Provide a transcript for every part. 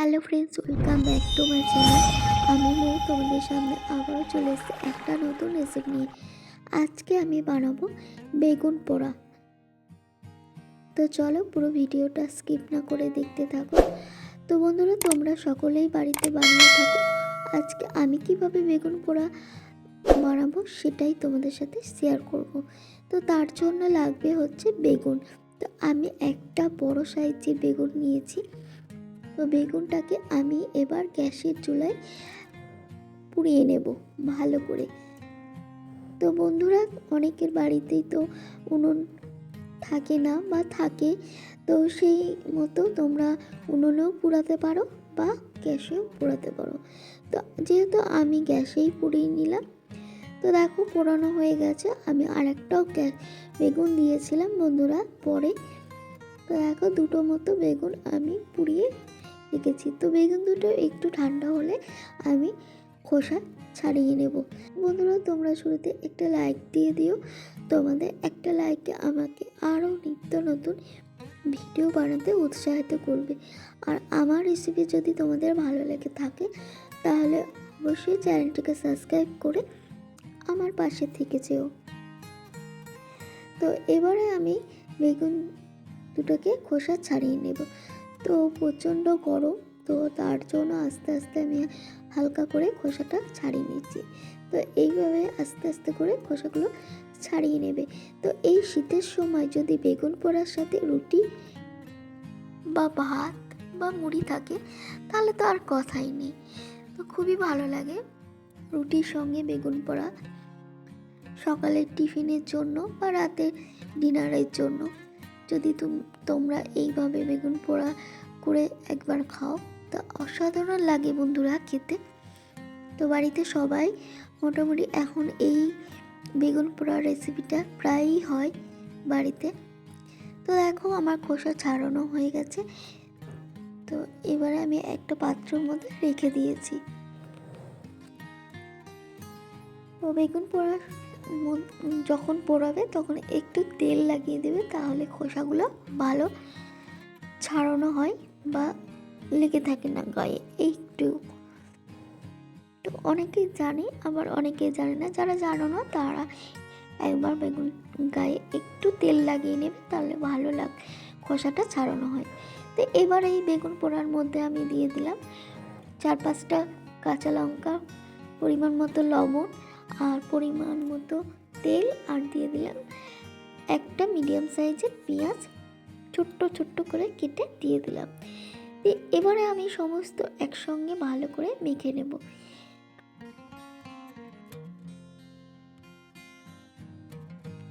Hello friends welcome back to my channel আমি মৌ তোমাদের সামনে আবারও চলে এসেছি একটা নতুন রেসিপি নিয়ে। আজকে আমি বানাবো বেগুন পোড়া। তো চলো পুরো ভিডিওটা স্কিপ না করে দেখতে থাকো। তো বন্ধুরা, তোমরা সকলেই বাড়িতে বানিয়ে থাকো। আজকে আমি কীভাবে বেগুন পোড়া বানাবো সেটাই তোমাদের সাথে শেয়ার করব। তো তার জন্য লাগবে হচ্ছে বেগুন। তো আমি একটা বড় সাইজের বেগুন নিয়েছি। তো বেগুনটাকে আমি এবার গ্যাসের চুলায় পুড়িয়ে নেব ভালো করে। তো বন্ধুরা, অনেকের বাড়িতেই তো উনুন থাকে না বা থাকে, তো সেই মতো তোমরা উনুনেও পুড়াতে পারো বা গ্যাসেও পোড়াতে পারো। তো যেহেতু আমি গ্যাসেই পুড়িয়ে নিলাম, তো দেখো পোড়ানো হয়ে গেছে। আমি আরেকটাও গ্যাস বেগুন দিয়েছিলাম বন্ধুরা পরে। তো দেখো দুটো মতো বেগুন আমি পুড়িয়ে রেখেছি। তো বেগুন দুটো একটু ঠান্ডা হলে আমি খোসা ছাড়িয়ে নেব। বন্ধুরা, তোমরা শুরুতে একটা লাইক দিয়ে দিও। তোমাদের একটা লাইকে আমাকে আরও নিত্য নতুন ভিডিও বানাতে উৎসাহিত করবে। আর আমার রেসিপি যদি তোমাদের ভালো লেগে থাকে, তাহলে অবশ্যই চ্যানেলটিকে সাবস্ক্রাইব করে আমার পাশে থেকে যেও। তো এবারে আমি বেগুন দুটোকে খোসা ছাড়িয়ে নেব। তো প্রচণ্ড গরম, তো তার জন্য আস্তে আস্তে আমি হালকা করে খোসাটা ছাড়িয়ে নিচ্ছি। তো এইভাবে আস্তে আস্তে করে খোসাগুলো ছাড়িয়ে নেবে। তো এই শীতের সময় যদি বেগুন পোড়ার সাথে রুটি বা ভাত বা মুড়ি থাকে, তাহলে তো আর কথাই নেই। তো খুবই ভালো লাগে রুটির সঙ্গে বেগুন পোড়া সকালের টিফিনের জন্য বা রাতের ডিনারের জন্য। যদি তুম- তোমরা এইভাবে বেগুন পোড়া করে একবার খাও, তা অসাধারণ লাগে বন্ধুরা খেতে। তো বাড়িতে সবাই মোটামুটি এখন এই বেগুন পোড়া রেসিপিটা প্রায়ই হয় বাড়িতে। তো দেখো আমার খোসা ছাড়ানো হয়ে গেছে। তো এবারে আমি একটা পাত্রের মধ্যে রেখে দিয়েছি। তো বেগুন পোড়ার যখন পোড়াবে তখন একটু তেল লাগিয়ে দেবে তাহলে খোসাগুলো ভালো ছাড়ানো হয় বা লেগে থাকে না গায়ে। একটু। তো অনেকেই জানে, আবার অনেকে জানে না। যারা জানো না, তারা একবার বেগুন গায়ে একটু তেল লাগিয়ে নেবে তাহলে ভালো লাগ খোসাটা ছাড়ানো হয়। তো এবার এই বেগুন পোড়ার মধ্যে আমি দিয়ে দিলাম চার পাঁচটা কাঁচা লঙ্কা, পরিমাণ মতো লবণ আর পরিমাণ মতো তেল আর দিয়ে দিলাম। একটা মিডিয়াম সাইজের পেঁয়াজ ছোট্ট ছোট্ট করে কেটে দিয়ে দিলাম। এবারে আমি সমস্ত একসঙ্গে ভালো করে মেখে নেব।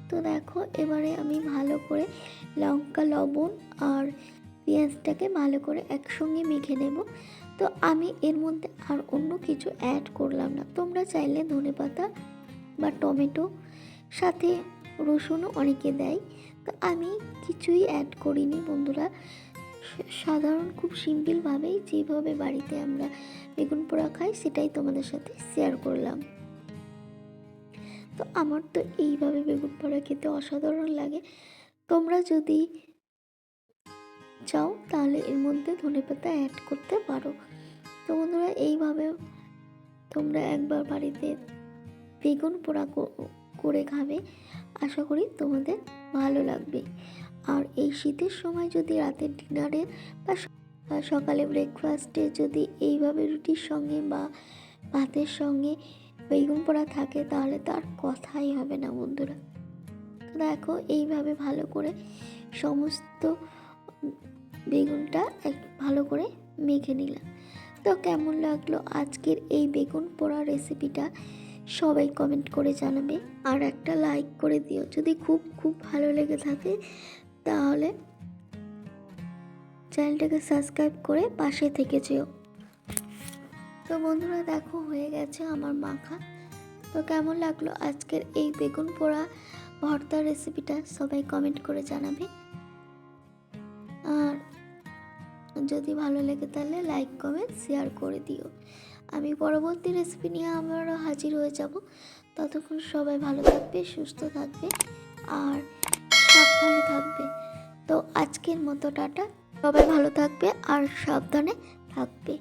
তো দেখো, এবারে আমি ভালো করে লঙ্কা, লবণ আর পেঁয়াজটাকে ভালো করে একসঙ্গে মেখে নেব। তো আমি এর মধ্যে আর অন্য কিছু অ্যাড করলাম না। তোমরা চাইলে ধনে পাতা বা টমেটো, সাথে রসুনও অনেকে দেয়। তো আমি কিছুই অ্যাড করিনি বন্ধুরা। সাধারণ খুব সিম্পলভাবেই যেভাবে বাড়িতে আমরা বেগুন পোড়া খাই, সেটাই তোমাদের সাথে শেয়ার করলাম। তো আমার তো এইভাবে বেগুন পোড়া খেতে অসাধারণ লাগে। তোমরা যদি চাও, তাহলে এর মধ্যে ধনেপাতা অ্যাড করতে পারো। তো বন্ধুরা, এইভাবে তোমরা একবার বাড়িতে বেগুন পোড়া করে খাবে। আশা করি তোমাদের ভালো লাগবে। আর এই শীতের সময় যদি রাতের ডিনারে বা সকালে ব্রেকফাস্টে যদি এইভাবে রুটির সঙ্গে বা ভাতের সঙ্গে বেগুন পোড়া থাকে, তাহলে তার কথাই হবে না বন্ধুরা। দেখো, এইভাবে ভালো করে সমস্ত বেগুনটা এক, ভালো করে মেখে নিলাম। তো কেমন লাগল আজকের এই বেগুন পোড়া রেসিপিটা সবাই কমেন্ট করে জানাবে। আর একটা লাইক করে দিও। যদি খুব খুব ভালো লেগে থাকে, তাহলে চ্যানেলটাকে সাবস্ক্রাইব করে পাশে থেকে যেও। তো বন্ধুরা, দেখো হয়ে গেছে আমার মাখা। তো কেমন লাগল আজকের এই বেগুন পোড়া ভর্তা রেসিপিটা সবাই কমেন্ট করে জানাবে। আর যদি ভালো লাগে তাহলে লাইক কমেন্ট শেয়ার করে দিও। আমি পরবর্তী রেসিপি নিয়ে আবারও হাজির হয়ে যাব। ততক্ষণ সবাই ভালো থাকবে, সুস্থ থাকবে আর সাবধানে থাকবে। তো আজকের মতো টাটা। সবাই ভালো থাকবে আর সাবধানে থাকবে।